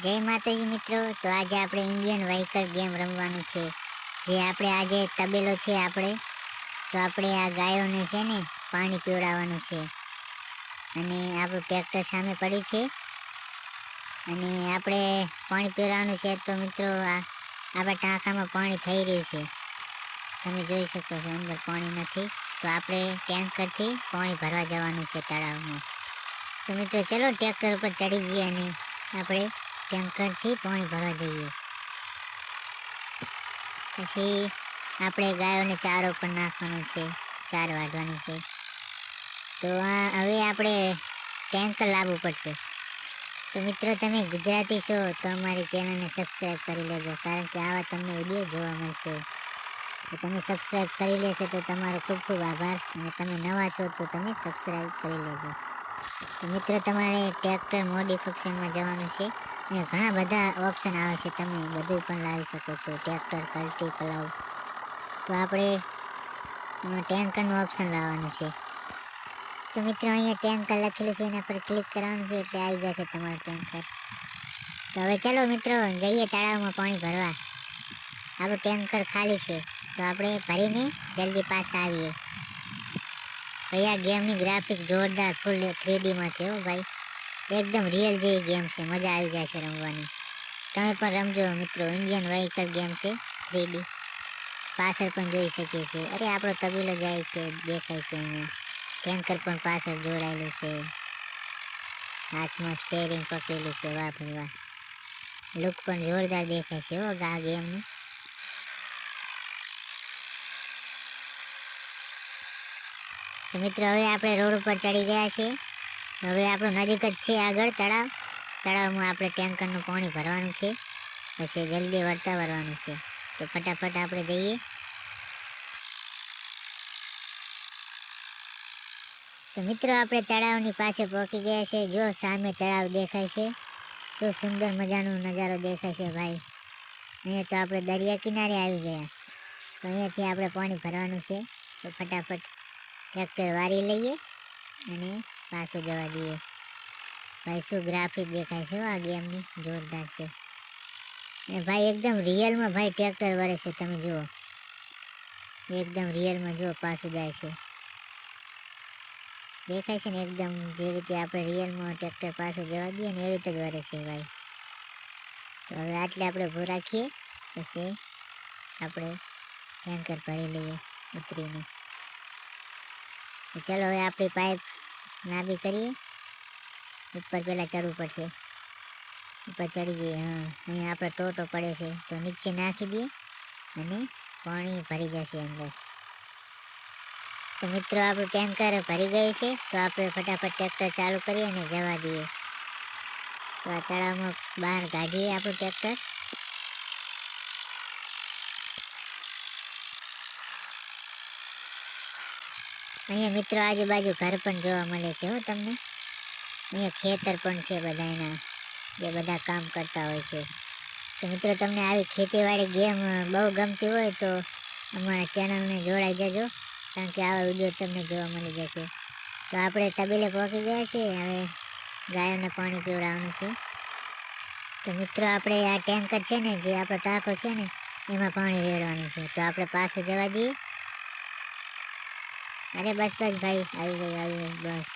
જય માતાજી મિત્રો, તો આજે આપણે ઇન્ડિયન વ્હીકલ ગેમ રમવાનું છે. જે આપણે આજે તબેલો છે આપણે. તો આપણે આ ગાયોને છે ને પાણી પીવડાવવાનું છે. અને આપણું ટ્રેક્ટર સામે પડ્યું છે. અને આપણે પાણી પીવડાવવાનું છે તો મિત્રો, આ આપણા ટાંકામાં પાણી થઈ રહ્યું છે. તમે જોઈ શકો છો, અંદર પાણી નથી. તો આપણે ટેન્કરથી પાણી ભરવા જવાનું છે તળાવમાં. તો મિત્રો, ચલો ટ્રેક્ટર ઉપર ચડી જઈએ અને આપણે ટેન્કરથી પાણી ભરવા જઈએ. પછી આપણે ગાયોને ચારો પણ નાખવાનો છે, ચાર વાઢવાની છે. તો આ હવે આપણે ટેન્કર લાવવું પડશે. તો મિત્રો તમે ગુજરાતી છો તો અમારી ચેનલને સબસ્ક્રાઈબ કરી લેજો, કારણ કે આવા તમને વીડિયો જોવા મળશે. તો તમે સબસ્ક્રાઈબ કરી લેશો તો તમારો ખૂબ ખૂબ આભાર અને તમે નવા છો તો તમે સબસ્ક્રાઈબ કરી લેજો. તો મિત્રો, તમારે ટ્રેક્ટર મોડિફિકેશનમાં જવાનું છે અહીંયા ઘણા બધા ઓપ્શન આવે છે. તમે બધું પણ લાવી શકો છો, ટ્રેક્ટર, કલ્ટી, પલાવ. તો આપણે ટેન્કરનું ઓપ્શન લાવવાનું છે. તો મિત્રો, અહીંયા ટેન્કર લખેલું છે, એના પર ક્લિક કરવાનું છે એટલે આવી જશે તમારું ટેન્કર. તો હવે ચાલો મિત્રો, જઈએ તળાવમાં પાણી ભરવા. આપણું ટેન્કર ખાલી છે, તો આપણે ભરીને જલ્દી પાછા આવીએ. ભાઈ આ ગેમની ગ્રાફિક જોરદાર ફૂલ થ્રી ડીમાં છે હો ભાઈ. એકદમ રિયલ જેવી ગેમ છે, મજા આવી જાય છે રમવાની. તમે પણ રમજો મિત્રો ઇન્ડિયન વ્હીકલ ગેમ છે થ્રી ડી પાછળ પણ જોઈ શકીએ છીએ. અરે, આપણો તબેલો જાય છે, દેખાય છે અહીંયા. ટેન્કર પણ પાછળ જોડાયેલું છે. હાથમાં સ્ટેરિંગ પકડેલું છે, વાહ ભાઈ વાહ. લુક પણ જોરદાર દેખાય છે હો આ ગેમનું તો મિત્રો, હવે આપણે રોડ ઉપર ચડી ગયા છે તો હવે આપણું નજીક જ છે આગળ તળાવ. તળાવમાં આપણે ટેન્કરનું પાણી ભરવાનું છે. પછી જલ્દી વળતા ભરવાનું છે. તો ફટાફટ આપણે જઈએ. તો મિત્રો, આપણે તળાવની પાસે પહોંચી ગયા છે જો સામે તળાવ દેખાય છે. જો સુંદર મજાનો નજારો દેખાય છે ભાઈ. અહીંયા તો આપણે દરિયા કિનારે આવી ગયા. તો અહીંયાથી આપણે પાણી ભરવાનું છે. તો ફટાફટ ટ્રેક્ટર વારી લઈએ અને પાછું જવા દઈએ. ભાઈ શું ગ્રાફિક દેખાય છે આ ગેમની જોરદાર છે. અને ભાઈ એકદમ રિયલમાં ભાઈ ટ્રેક્ટર વરે છે, તમે જુઓ. એકદમ રિયલમાં જુઓ, પાછું જાય છે. દેખાય છે ને એકદમ જે રીતે આપણે રિયલમાં ટ્રેક્ટર પાછું જવા દઈએ ને એ રીતે જ વરે છે ભાઈ. તો હવે આટલે આપણે ઊભું રાખીએ, પછી આપણે ટેન્કર ભરી લઈએ ઉતરીને. ચાલો હવે આપણી પાઇપ લાંબી કરીએ. ઉપર પહેલાં ચડવું પડશે. ઉપર ચડી જઈએ, હા. અહીંયા આપણે ટોટો પડે છે, તો નીચે નાખી દઈએ અને પાણી ભરી જશે અંદર. તો મિત્રો, આપણું ટેન્કર ભરી ગયું છે, તો આપણે ફટાફટ ટ્રેક્ટર ચાલુ કરીએ અને જવા દઈએ. તો આ તળાવમાં બહાર કાઢીએ આપણું ટ્રેક્ટર. અહીંયા મિત્રો આજુબાજુ ઘર પણ જોવા મળે છે હો તમને. અહીંયા ખેતર પણ છે બધાના જે બધા કામ કરતા હોય છે. તો મિત્રો તમને આવી ખેતીવાડી ગેમ બહુ ગમતી હોય તો અમારા ચેનલને જોડાઈ જજો, કારણ કે આવા વીડિયો તમને જોવા મળી જશે. તો આપણે તબેલે પહોંચી ગયા છીએ, હવે ગાયોને પાણી પીવડાવવાનું છે. તો મિત્રો આપણે આ ટેન્કર છે ને, જે આપણો ટાંકો છે ને, એમાં પાણી રેડવાનું છે. તો આપણે પાછું જવા દઈએ. અરે બસ બસ ભાઈ, આવી ગઈ આવી ગઈ, બસ.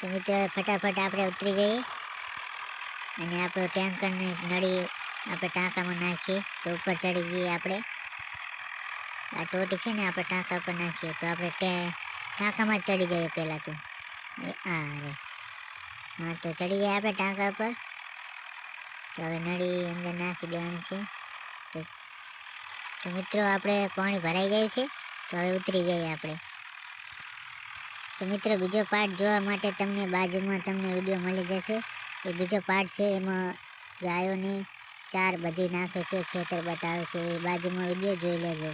તો મિત્રો ફટાફટ આપણે ઉતરી જઈએ. અને આપણું ટેન્કરની નળી આપણે ટાંકામાં નાખીએ, તો ઉપર ચડી જઈએ આપણે. આ ટોટી છે ને, આપણે ટાંકા પર નાખીએ, તો આપણે ટાંકામાં જ ચડી જઈએ પહેલાં તો. એ, આ, અરે. હા, તો ચડી ગયા આપણે ટાંકા પર તો હવે નળી અંદર નાખી દેવાની છે. તો મિત્રો, આપણે પાણી ભરાઈ ગયું છે. તો હવે ઉતરી ગઈએ આપણે. તો મિત્રો, બીજો પાર્ટ જોવા માટે તમને બાજુમાં તમને વીડિયો મળી જશે. એ બીજો પાર્ટ છે એમાં ગાયોને ચાર બધી નાખે છે, ખેતર બતાવે છે. એ બાજુમાં વીડિયો જોઈ લેજો.